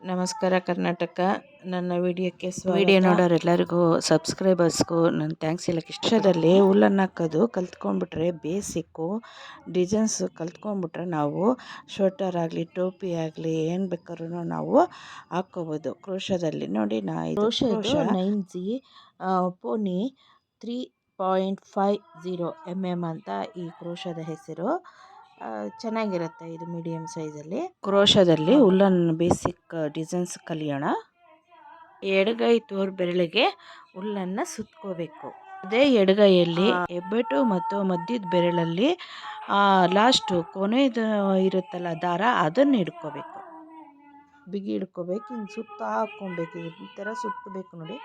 ನಮಸ್ಕಾರ ಕರ್ನಾಟಕ. ನನ್ನ ವಿಡಿಯೋಕ್ಕೆ ವಿಡಿಯೋ ನೋಡೋರೆಲ್ಲರಿಗೂ ಸಬ್ಸ್ಕ್ರೈಬರ್ಸ್ಗೂ ನನ್ನ ಥ್ಯಾಂಕ್ಸ್ ಹೇಳಕ್ಕೆ ಇಷ್ಟದಲ್ಲಿ ಹುಲ್ಲನ್ನು ಹಾಕೋದು ಕಲ್ತ್ಕೊಂಡ್ಬಿಟ್ರೆ ಬೇಸಿಕ್ಕು ಡಿಸೈನ್ಸ್ ಕಲ್ತ್ಕೊಂಡ್ಬಿಟ್ರೆ ನಾವು ಶ್ವೆಟರ್ ಆಗಲಿ ಟೋಪಿ ಆಗಲಿ ಏನು ಬೇಕಾದ್ರೂ ನಾವು ಹಾಕ್ಕೋಬೋದು. ಕ್ರೋಶದಲ್ಲಿ ನೋಡಿ ನಾ crochet nine G Pony three point five zero M M ಅಂತ ಈ ಕ್ರೋಶದ ಹೆಸರು. ಚೆನ್ನಾಗಿರುತ್ತೆ ಇದು ಮೀಡಿಯಮ್ ಸೈಜಲ್ಲಿ ಕ್ರೋಶದಲ್ಲಿ ಉಲ್ಲನ್ ಬೇಸಿಕ್ ಡಿಸೈನ್ಸ್ ಕಲಿಯೋಣ. ಎಡಗೈ ತೋರ್ ಬೆರಳಿಗೆ ಹುಲ್ಲನ್ನು ಸುತ್ಕೋಬೇಕು. ಅದೇ ಎಡಗೈಯಲ್ಲಿ ಹೆಬ್ಬೆಟ್ಟು ಮತ್ತು ಮಧ್ಯದ ಬೆರಳಲ್ಲಿ ಲಾಸ್ಟು ಕೊನೆದು ಇರುತ್ತಲ್ಲ ದಾರ ಅದನ್ನು ಹಿಡ್ಕೋಬೇಕು ಬಿಗಿ ಹಿಡ್ಕೋಬೇಕು ಹಿಂಗೆ ಸುತ್ತ ಹಾಕ್ಕೊಬೇಕು. ಈ ಥರ ಸುತ್ತಬೇಕು ನೋಡಿ.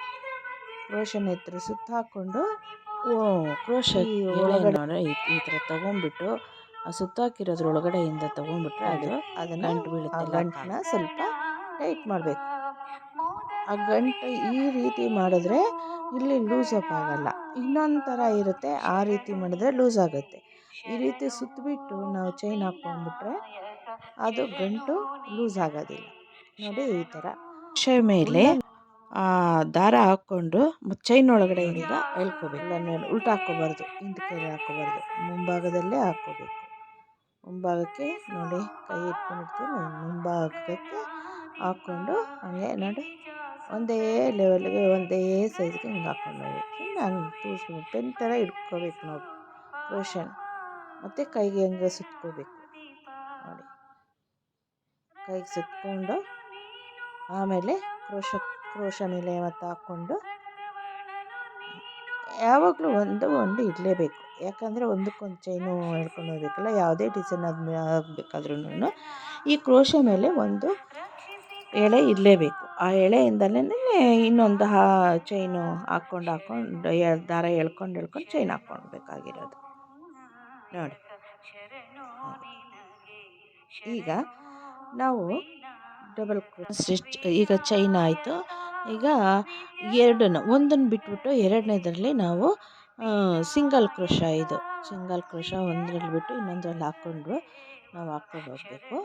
ಕ್ರೋಶನ ಎತ್ತರ ಸುತ್ತ ಹಾಕ್ಕೊಂಡು ಕ್ರೋಶ ಈ ಥರ ತೊಗೊಂಡ್ಬಿಟ್ಟು ಆ ಸುತ್ತಾಕಿರೋದ್ರ ಒಳಗಡೆಯಿಂದ ತೊಗೊಂಡ್ಬಿಟ್ರೆ ಅದು ಅದನ್ನು ಗಂಟು ಬೀಳುತ್ತೆ ಗಂಟನ್ನ ಸ್ವಲ್ಪ ಟೈಟ್ ಮಾಡಬೇಕು. ಆ ಗಂಟು ಈ ರೀತಿ ಮಾಡಿದ್ರೆ ಇಲ್ಲಿ ಲೂಸ್ ಅಪ್ ಆಗಲ್ಲ. ಇನ್ನೊಂದು ಥರ ಇರುತ್ತೆ ಆ ರೀತಿ ಮಾಡಿದ್ರೆ ಲೂಸ್ ಆಗುತ್ತೆ. ಈ ರೀತಿ ಸುತ್ತಬಿಟ್ಟು ನಾವು ಚೈನ್ ಹಾಕ್ಕೊಂಡ್ಬಿಟ್ರೆ ಅದು ಗಂಟು ಲೂಸ್ ಆಗೋದಿಲ್ಲ. ನೋಡಿ ಈ ಥರ. ಶೇ ಮೇಲೆ ದಾರ ಹಾಕ್ಕೊಂಡು ಚೈನ್ ಒಳಗಡೆಯಿಂದ ಎಳ್ಕೊಬೇಕು. ಉಲ್ಟಾ ಹಾಕ್ಕೋಬಾರ್ದು ಹಿಂದಕ್ಕೆ ಹಾಕ್ಕೋಬಾರ್ದು ಮುಂಭಾಗದಲ್ಲೇ ಹಾಕ್ಕೋಬೇಕು. ಮುಂಭಾಗಕ್ಕೆ ನೋಡಿ, ಕೈ ಇಟ್ಕೊಂಡು ಮುಂಭಾಗಕ್ಕೆ ಹಾಕ್ಕೊಂಡು ಹಂಗೆ ನೋಡಿ, ಒಂದೇ ಲೆವೆಲ್ಗೆ ಒಂದೇ ಸೈಜ್ಗೆ ಹಿಂಗೆ ಹಾಕ್ಕೊಂಡು ಹಿಂಗೆ ಹಂಗೆ ತೂರಿಸ್ಬೇಕು ಪೆನ್ ಥರ ಇಟ್ಕೋಬೇಕು ನಾವು ಕ್ರೋಷನ್ ಮತ್ತು ಕೈಗೆ ಹೆಂಗೆ ಸುತ್ಕೋಬೇಕು. ನೋಡಿ. ಕೈಗೆ ಸುತ್ಕೊಂಡು ಆಮೇಲೆ ಕ್ರೋಶ ಕ್ರೋಶ ಮೇಲೆ ಮತ್ತು ಹಾಕ್ಕೊಂಡು, ಯಾವಾಗಲೂ ಒಂದು ಒಂದು ಇರಲೇಬೇಕು ಯಾಕಂದರೆ ಒಂದಕ್ಕೊಂದು ಚೈನು ಹೇಳ್ಕೊಂಡು ಹೋಗ್ಬೇಕಲ್ಲ, ಯಾವುದೇ ಡಿಸೈನ್ ಅದು ಆಗಬೇಕಾದ್ರೂ ಈ ಕ್ರೋಶ ಮೇಲೆ ಒಂದು ಎಳೆ ಇರಲೇಬೇಕು. ಆ ಎಳೆಯಿಂದಲೇ ಇನ್ನೊಂದು ಹಾ ಚೈನು ಹಾಕ್ಕೊಂಡು ಹಾಕ್ಕೊಂಡು ದಾರ ಎಳ್ಕೊಂಡು ಎಳ್ಕೊಂಡು ಚೈನ್ ಹಾಕ್ಕೊಳ್ಬೇಕಾಗಿರೋದು. ನೋಡಿ. ಈಗ ನಾವು ಡಬಲ್ ಸ್ಟಿಚ್ ಈಗ ಚೈನ್ ಆಯಿತು. ಈಗ ಎರಡನ್ನು, ಒಂದನ್ನು ಬಿಟ್ಬಿಟ್ಟು ಎರಡನೇದರಲ್ಲಿ ನಾವು ಸಿಂಗಲ್ ಕ್ರೋಶ ಇದು. ಸಿಂಗಲ್ ಕ್ರೋಶ ಒಂದರಲ್ಲಿ ಬಿಟ್ಟು ಇನ್ನೊಂದರಲ್ಲಿ ಹಾಕ್ಕೊಂಡು ನಾವು ಹಾಕ್ಕೊಂಡು ಹೋಗಬೇಕು.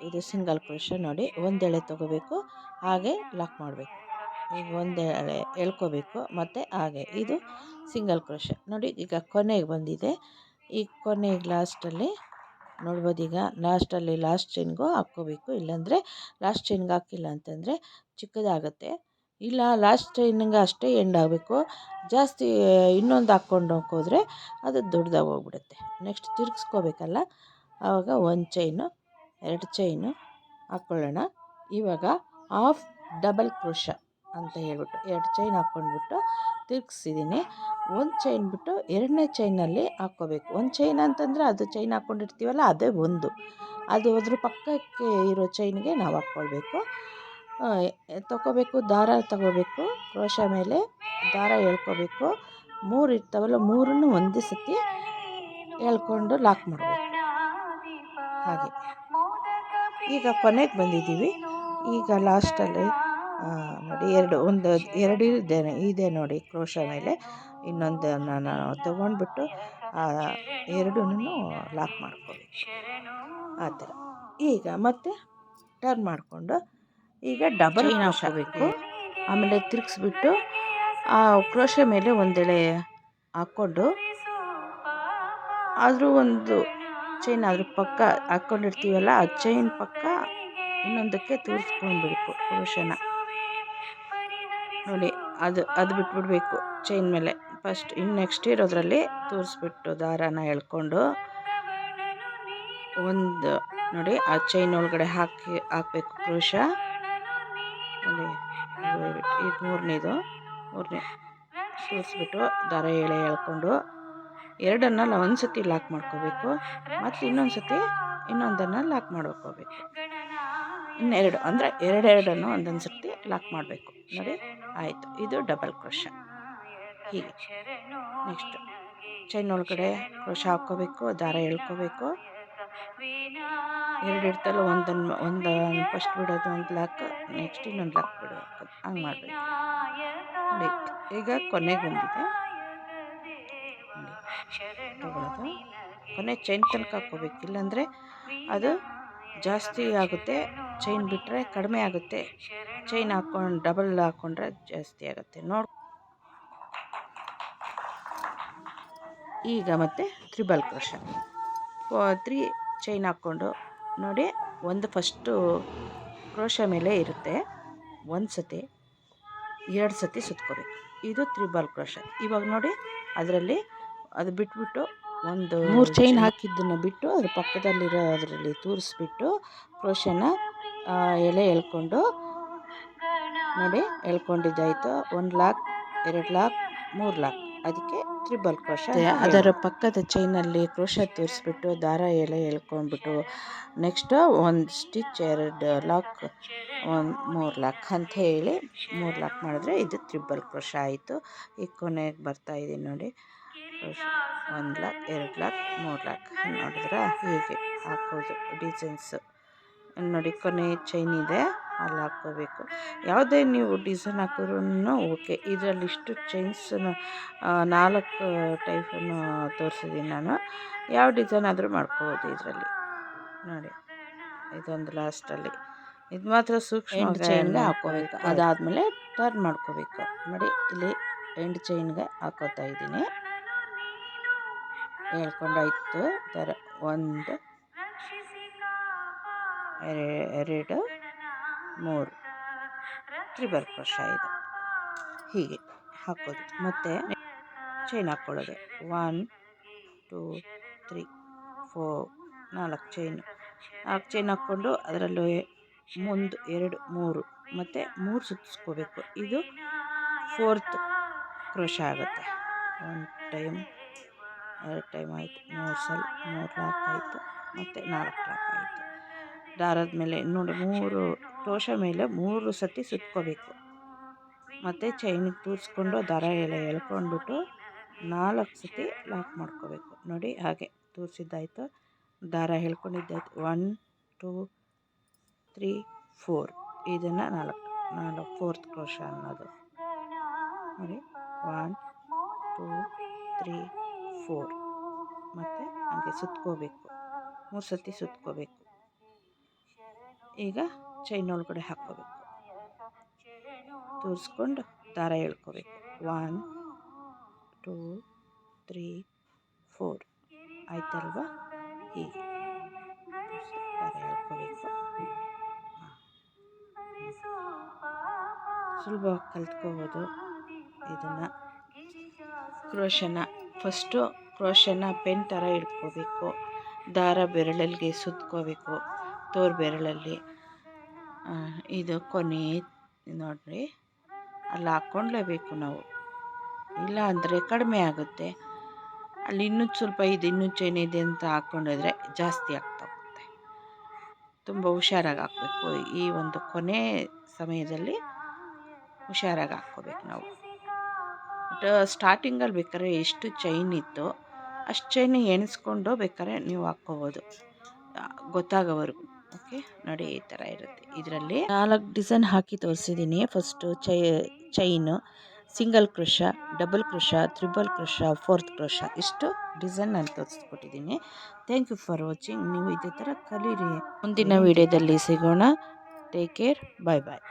ಇದು ಸಿಂಗಲ್ ಕ್ರೋಶ ನೋಡಿ ಒಂದೆಳೆ ತಗೋಬೇಕು, ಹಾಗೆ ಲಾಕ್ ಮಾಡಬೇಕು. ಈಗ ಒಂದೆಳೆ ಎಳೆ ಎಳ್ಕೋಬೇಕು, ಮತ್ತು ಹಾಗೆ ಇದು ಸಿಂಗಲ್ ಕ್ರೋಶ. ನೋಡಿ ಈಗ ಕೊನೆಗೆ ಬಂದಿದೆ. ಈಗ ಕೊನೆಗೆ ಲಾಸ್ಟಲ್ಲಿ ನೋಡ್ಬೋದು ಈಗ ಲಾಸ್ಟಲ್ಲಿ ಲಾಸ್ಟ್ ಚೈನ್ಗೂ ಹಾಕ್ಕೋಬೇಕು. ಇಲ್ಲಾಂದರೆ ಲಾಸ್ಟ್ ಚೈನ್ಗೆ ಹಾಕಿಲ್ಲ ಅಂತಂದರೆ ಚಿಕ್ಕದಾಗುತ್ತೆ. ಇಲ್ಲ ಲಾಸ್ಟ್ ಟ್ರೈನಿಂಗ್ ಅಷ್ಟೇ ಎಂಡ್ ಆಗಬೇಕು. ಜಾಸ್ತಿ ಇನ್ನೊಂದು ಹಾಕ್ಕೊಂಡು ಹೋದರೆ ಅದು ದೊಡ್ಡದಾಗಿ ಹೋಗ್ಬಿಡುತ್ತೆ ನೆಕ್ಸ್ಟ್ ತಿರ್ಗಿಸ್ಕೋಬೇಕಲ್ಲ? ಆವಾಗ ಒಂದು ಚೈನು ಎರಡು ಚೈನು ಹಾಕ್ಕೊಳ್ಳೋಣ ಇವಾಗ ಹಾಫ್ ಡಬಲ್ ಕ್ರೋಶ ಅಂತ ಹೇಳ್ಬಿಟ್ಟು, ಎರಡು ಚೈನ್ ಹಾಕ್ಕೊಂಡ್ಬಿಟ್ಟು ತಿರ್ಗಿಸಿದ್ದೀನಿ ಒಂದು ಚೈನ್ ಬಿಟ್ಟು ಎರಡನೇ ಚೈನಲ್ಲಿ ಹಾಕ್ಕೋಬೇಕು. ಒಂದು ಚೈನ್ ಅಂತಂದರೆ ಅದು ಚೈನ್ ಹಾಕ್ಕೊಂಡಿರ್ತೀವಲ್ಲ, ಅದೇ ಒಂದು. ಅದು ಅದ್ರ ಪಕ್ಕಕ್ಕೆ ಇರೋ ಚೈನ್ಗೆ ನಾವು ಹಾಕ್ಕೊಳ್ಬೇಕು. ತಗೋಬೇಕು, ದಾರ ತಗೋಬೇಕು ಕ್ರೋಶ ಮೇಲೆ ದಾರ ಎಳ್ಕೋಬೇಕು. ಮೂರು ಇರ್ತಾವಲ್ಲ, ಮೂರನ್ನು ಒಂದೇ ಸತಿ ಎಳ್ಕೊಂಡು ಲಾಕ್ ಮಾಡಬೇಕು. ಹಾಗೆ. ಈಗ ಕೊನೆಗೆ ಬಂದಿದ್ದೀವಿ. ಈಗ ಲಾಸ್ಟಲ್ಲಿ ನೋಡಿ, ಎರಡು, ಒಂದು, ಎರಡು ಇದೆ ಇದೆ ನೋಡಿ ಕ್ರೋಶ ಮೇಲೆ. ಇನ್ನೊಂದು ನಾನು ತೊಗೊಂಡ್ಬಿಟ್ಟು ಎರಡೂ ಲಾಕ್ ಮಾಡ್ಕೋಬೇಕು. ಆ ಥರ. ಈಗ ಮತ್ತೆ ಟರ್ನ್ ಮಾಡಿಕೊಂಡು ಈಗ ಡಬಲ್ ಹಾಕೋಬೇಕು. ಆಮೇಲೆ ತಿರುಗಿಸ್ಬಿಟ್ಟು ಆ ಕ್ರೋಶೆ ಮೇಲೆ ಒಂದೆಳೆ ಹಾಕ್ಕೊಂಡು ಆದರೂ ಒಂದು ಚೈನ್ ಅದ್ರ ಪಕ್ಕ ಹಾಕ್ಕೊಂಡಿರ್ತೀವಲ್ಲ ಆ ಚೈನ್ ಪಕ್ಕ ಇನ್ನೊಂದಕ್ಕೆ ತೂರಿಸ್ಕೊಂಡ್ಬಿಡ್ಬೇಕು ಕ್ರೋಶನ ನೋಡಿ ಅದು ಅದು ಬಿಟ್ಬಿಡ್ಬೇಕು ಚೈನ್ ಮೇಲೆ. ಫಸ್ಟ್ ಇನ್ನು ನೆಕ್ಸ್ಟ್ ಇರೋದ್ರಲ್ಲಿ ತೂರಿಸ್ಬಿಟ್ಟು ದಾರಾನ ಎಳ್ಕೊಂಡು ಒಂದು ನೋಡಿ ಆ ಚೈನ್ ಒಳಗಡೆ ಹಾಕಿ ಹಾಕಬೇಕು ಕ್ರೋಶ ನೋಡಿ ಇದು ಮೂರನೇದು, ಮೂರನೇ ತೋರಿಸ್ಬಿಟ್ಟು ದಾರ ಎಳೆ ಎಳ್ಕೊಂಡು ಎರಡನ್ನ ಒಂದು ಸತಿ ಲಾಕ್ ಮಾಡ್ಕೋಬೇಕು. ಮತ್ತು ಇನ್ನೊಂದು ಸತಿ ಇನ್ನೊಂದನ್ನು ಲಾಕ್ ಮಾಡ್ಕೋಬೇಕು. ಇನ್ನೆರಡು ಅಂದರೆ ಎರಡೆರಡನ್ನು ಒಂದೊಂದು ಸರ್ತಿ ಲಾಕ್ ಮಾಡಬೇಕು. ನೋಡಿ, ಆಯಿತು. ಇದು ಡಬಲ್ ಕ್ರೋಶ ಹೀಗೆ. ನೆಕ್ಸ್ಟ್ ಚೈನ್ ಒಳಗಡೆ ಕ್ರೋಶ ಹಾಕ್ಕೋಬೇಕು, ದಾರ ಎಳ್ಕೋಬೇಕು. ಎರಡು ಇಡ್ತಲ್ಲ ಒಂದನ್ನು ಒಂದು ಫಸ್ಟ್ ಬಿಡೋದು ಒಂದು ಲಾಕ್ ನೆಕ್ಸ್ಟ್ ಇನ್ನೊಂದು ಲಾಕ್ ಬಿಡಬೇಕು ಹಂಗೆ ಮಾಡಬೇಕು. ಈಗ ಕೊನೆಗೆ ಬಂದಿದೆ. ತಗೊಳ್ಳೋದು ಕೊನೆ ಚೈನ್ ತನಕ ಹಾಕ್ಕೋಬೇಕು. ಇಲ್ಲಾಂದರೆ ಅದು ಜಾಸ್ತಿ ಆಗುತ್ತೆ. ಚೈನ್ ಬಿಟ್ಟರೆ ಕಡಿಮೆ ಆಗುತ್ತೆ. ಚೈನ್ ಹಾಕ್ಕೊಂಡು ಡಬಲ್ ಹಾಕ್ಕೊಂಡ್ರೆ ಜಾಸ್ತಿ ಆಗುತ್ತೆ. ನೋಡಿ ಈಗ ಮತ್ತೆ ತ್ರಿಬಲ್ ಕ್ರೋಶ ತ್ರೀ ಚೈನ್ ಹಾಕ್ಕೊಂಡು ನೋಡಿ ಒಂದು ಫಸ್ಟು ಕ್ರೋಶ ಮೇಲೆ ಇರುತ್ತೆ. ಒಂದು ಸತಿ ಎರಡು ಸತಿ ಸುತ್ಕೋಬೇಕು ಇದು ತ್ರಿಬಲ್ ಕ್ರೋಶ ಇವಾಗ ನೋಡಿ ಅದರಲ್ಲಿ ಅದು ಬಿಟ್ಬಿಟ್ಟು ಒಂದು ಮೂರು ಚೈನ್ ಹಾಕಿದ್ದನ್ನು ಬಿಟ್ಟು ಅದ್ರ ಪಕ್ಕದಲ್ಲಿರೋ ಅದರಲ್ಲಿ ತೂರಿಸ್ಬಿಟ್ಟು ಕ್ರೋಶನ ಎಲೆ ಎಳ್ಕೊಂಡು ನೋಡಿ ಎಳ್ಕೊಂಡಿದ್ದಾಯಿತು. ಒಂದು ಲಾಕ್ ಎರಡು ಲಾಕ್ ಮೂರು ಲಾಕ್. ಅದಕ್ಕೆ ತ್ರಿಬಲ್ ಕ್ರೋಶ ಅದರ ಪಕ್ಕದ ಚೈನಲ್ಲಿ ಕ್ರೋಶ ತೋರಿಸ್ಬಿಟ್ಟು ದಾರ ಎಲೆ ಎಳ್ಕೊಂಡ್ಬಿಟ್ಟು ನೆಕ್ಸ್ಟ್ ಒಂದು ಸ್ಟಿಚ್ ಎರಡು ಲಾಕ್ ಒಂದು ಮೂರು ಲಾಕ್ ಅಂತ ಹೇಳಿ ಮೂರು ಲಾಕ್ ಮಾಡಿದ್ರೆ ಇದು ತ್ರಿಬಲ್ ಕ್ರೋಶ ಆಯಿತು. ಈಗ ಕೊನೆಗೆ ಬರ್ತಾ ಇದ್ದೀನಿ ನೋಡಿ. ಕ್ರೋಶ ಒಂದು ಲಾಕ್ ಎರಡು ಲಾಕ್ ಮೂರು ಲಾಕ್. ನೋಡಿದ್ರೆ? ಹೀಗೆ ಹಾಕೋದು ಡಿಸೈನ್ಸು. ನೋಡಿ ಕೊನೆ ಚೈನ್ ಇದೆ. ಅಲ್ಲಿ ಹಾಕ್ಕೋಬೇಕು. ಯಾವುದೇ ನೀವು ಡಿಸೈನ್ ಹಾಕಿದ್ರೂ ಓಕೆ. ಇದರಲ್ಲಿ ಇಷ್ಟು ಚೈನ್ಸ್ ನಾಲ್ಕು ಟೈಪನ್ನು ತೋರಿಸಿದ್ದೀನಿ ನಾನು. ಯಾವ ಡಿಸೈನ್ ಆದರೂ ಮಾಡ್ಕೋಬೋದು ಇದರಲ್ಲಿ. ನೋಡಿ ಇದೊಂದು ಲಾಸ್ಟಲ್ಲಿ. ಇದು ಮಾತ್ರ ಸೂಕ್ಷ್ಮ ಚೈನ್ಗೆ ಹಾಕ್ಕೋಬೇಕು. ಅದಾದಮೇಲೆ ಟರ್ನ್ ಮಾಡ್ಕೋಬೇಕು. ನೋಡಿ ಇಲ್ಲಿ ಎಂಡ್ ಚೈನ್ಗೆ ಹಾಕೋತಾ ಇದ್ದೀನಿ. ಹೇಳ್ಕೊಂಡಾಯ್ತು. ಥರ ಒಂದು ಎರಡು. ಮೂರು. ತ್ರಿಬಲ್ ಕ್ರೋಶ ಹೀಗೆ ಹಾಕೋದು. ಮತ್ತು ಚೈನ್ ಹಾಕ್ಕೊಳ್ಳೋದು ಒನ್ ಟೂ ತ್ರೀ ಫೋರ್ ನಾಲ್ಕು ಚೈನು ನಾಲ್ಕು ಚೈನ್ ಹಾಕ್ಕೊಂಡು ಅದರಲ್ಲೂ ಮುಂದೆ ಎರಡು, ಮೂರು. ಮತ್ತು ಮೂರು ಸುತ್ತಿಸ್ಕೋಬೇಕು. ಇದು ಫೋರ್ತ್ ಕ್ರೋಶ ಆಗುತ್ತೆ. ಒನ್ ಟೈಮ್ ಎರಡು ಟೈಮ್ ಆಯಿತು. ಮೂರು ಸಲ, ಮೂರು ಲಾಕ್ ಆಯಿತು. ಮತ್ತು ನಾಲ್ಕು ಲಾಕ್ ಆಯಿತು. ಮೇಲೆ ನೋಡಿ, ಮೂರು ಕ್ರೋಶ ಮೇಲೆ ಮೂರು ಸತಿ ಸುತ್ಕೋಬೇಕು. ಮತ್ತು ಚೈನಿಗೆ ತೂರಿಸ್ಕೊಂಡು ದಾರ ಎಲ್ಲ ಎಳ್ಕೊಂಡ್ಬಿಟ್ಟು ನಾಲ್ಕು ಸತಿ ಲಾಕ್ ಮಾಡ್ಕೋಬೇಕು. ನೋಡಿ ಹಾಗೆ ತೂರಿಸಿದ್ದಾಯ್ತು. ದಾರ ಎಳ್ಕೊಂಡಿದ್ದಾಯ್ತು. ಒನ್ ಟೂ ತ್ರೀ ಫೋರ್ ಇದನ್ನು ನಾಲ್ಕು ನಾಲ್ಕು ಫೋರ್ತ್ ಕ್ರೋಶ ಅನ್ನೋದು. ನೋಡಿ ಒನ್ ಟೂ ತ್ರೀ ಫೋರ್ ಮತ್ತು ಹಾಗೆ ಸುತ್ಕೋಬೇಕು. ಮೂರು ಸತಿ ಸುತ್ಕೋಬೇಕು. ಈಗ ಚೈನ್ ಒಳಗಡೆ ಹಾಕ್ಕೋಬೇಕು. ತೋರಿಸ್ಕೊಂಡು ದಾರ ಎಳ್ಕೋಬೇಕು ಒನ್ ಟೂ ತ್ರೀ ಫೋರ್ ಆಯ್ತಲ್ವಾ? ಹೀಗೆ. ದಾರ ಎಳ್ಕೋಬೇಕು ಸುಲಭವಾಗಿ ಕಲ್ತ್ಕೋಬೋದು ಇದನ್ನು. ಕ್ರೋಶನ. ಫಸ್ಟು ಕ್ರೋಶನ ಪೆನ್ ಥರ ಇಟ್ಕೋಬೇಕು. ದಾರ ಬೆರಳಲ್ಲಿಗೆ ಸುತ್ಕೋಬೇಕು. ತೋರು ಬೆರಳಲ್ಲಿ ಇದು ಕೊನೆ ನೋಡಿರಿ. ಅಲ್ಲಿ ಹಾಕ್ಕೊಂಡ್ಲೇಬೇಕು ನಾವು. ಇಲ್ಲ ಅಂದರೆ ಕಡಿಮೆ ಆಗುತ್ತೆ. ಅಲ್ಲಿ ಇನ್ನೂ ಸ್ವಲ್ಪ ಇದು ಇನ್ನೂ ಇದೆ ಅಂತ ಹಾಕ್ಕೊಂಡಿದ್ರೆ ಜಾಸ್ತಿ ಆಗ್ತಾ ಹೋಗುತ್ತೆ. ತುಂಬ ಹುಷಾರಾಗಿ ಹಾಕ್ಬೇಕು ಈ ಒಂದು ಕೊನೆ ಸಮಯದಲ್ಲಿ ಹುಷಾರಾಗಿ ಹಾಕ್ಕೋಬೇಕು ನಾವು. ಸ್ಟಾರ್ಟಿಂಗಲ್ಲಿ ಬೇಕಾದ್ರೆ ಎಷ್ಟು ಚೈನ್ ಇತ್ತು ಅಷ್ಟು ಚೈನ್ ಎಣಿಸ್ಕೊಂಡು ಬೇಕಾದ್ರೆ ನೀವು ಹಾಕ್ಕೋಬೋದು. ಗೊತ್ತಾಗೋವರೆಗೂ ಓಕೆ ನೋಡಿ ಈ ಥರ ಇರುತ್ತೆ. ಇದರಲ್ಲಿ ನಾಲ್ಕು ಡಿಸೈನ್ ಹಾಕಿ ತೋರಿಸಿದ್ದೀನಿ. First ಚೈ chain single crochet double crochet treble crochet fourth crochet ಇಷ್ಟು ಡಿಸೈನ್ ನಾನು ತೋರಿಸ್ಕೊಟ್ಟಿದ್ದೀನಿ. Thank you for watching. ನೀವು ಇದೇ ಥರ ಕಲೀರಿ. ಮುಂದಿನ ವಿಡಿಯೋದಲ್ಲಿ ಸಿಗೋಣ. ಟೇಕ್ ಕೇರ್ ಬಾಯ್ ಬಾಯ್